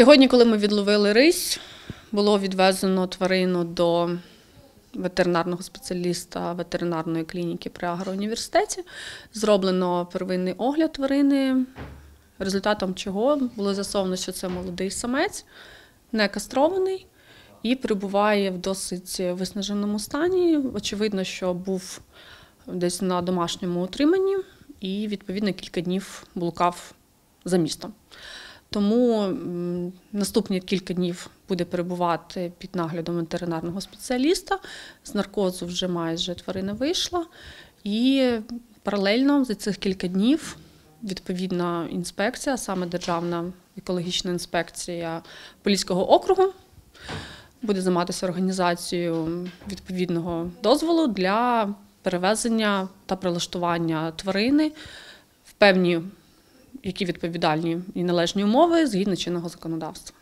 Сьогодні, коли ми відловили рись, було відвезено тварину до ветеринарного спеціаліста ветеринарної клініки при агроуніверситеті. Зроблено первинний огляд тварини, результатом чого було з'ясовано, що це молодий самець, не кастрований і перебуває в досить виснаженому стані. Очевидно, що був десь на домашньому утриманні і, відповідно, кілька днів блукав за містом. Тому наступні кілька днів буде перебувати під наглядом ветеринарного спеціаліста. З наркозу вже майже тварина вийшла. І паралельно за цих кілька днів відповідна інспекція, саме Державна екологічна інспекція Поліського округу, буде займатися організацією відповідного дозволу для перевезення та прилаштування тварини в певні які відповідальні і належні умови згідно чинного законодавства.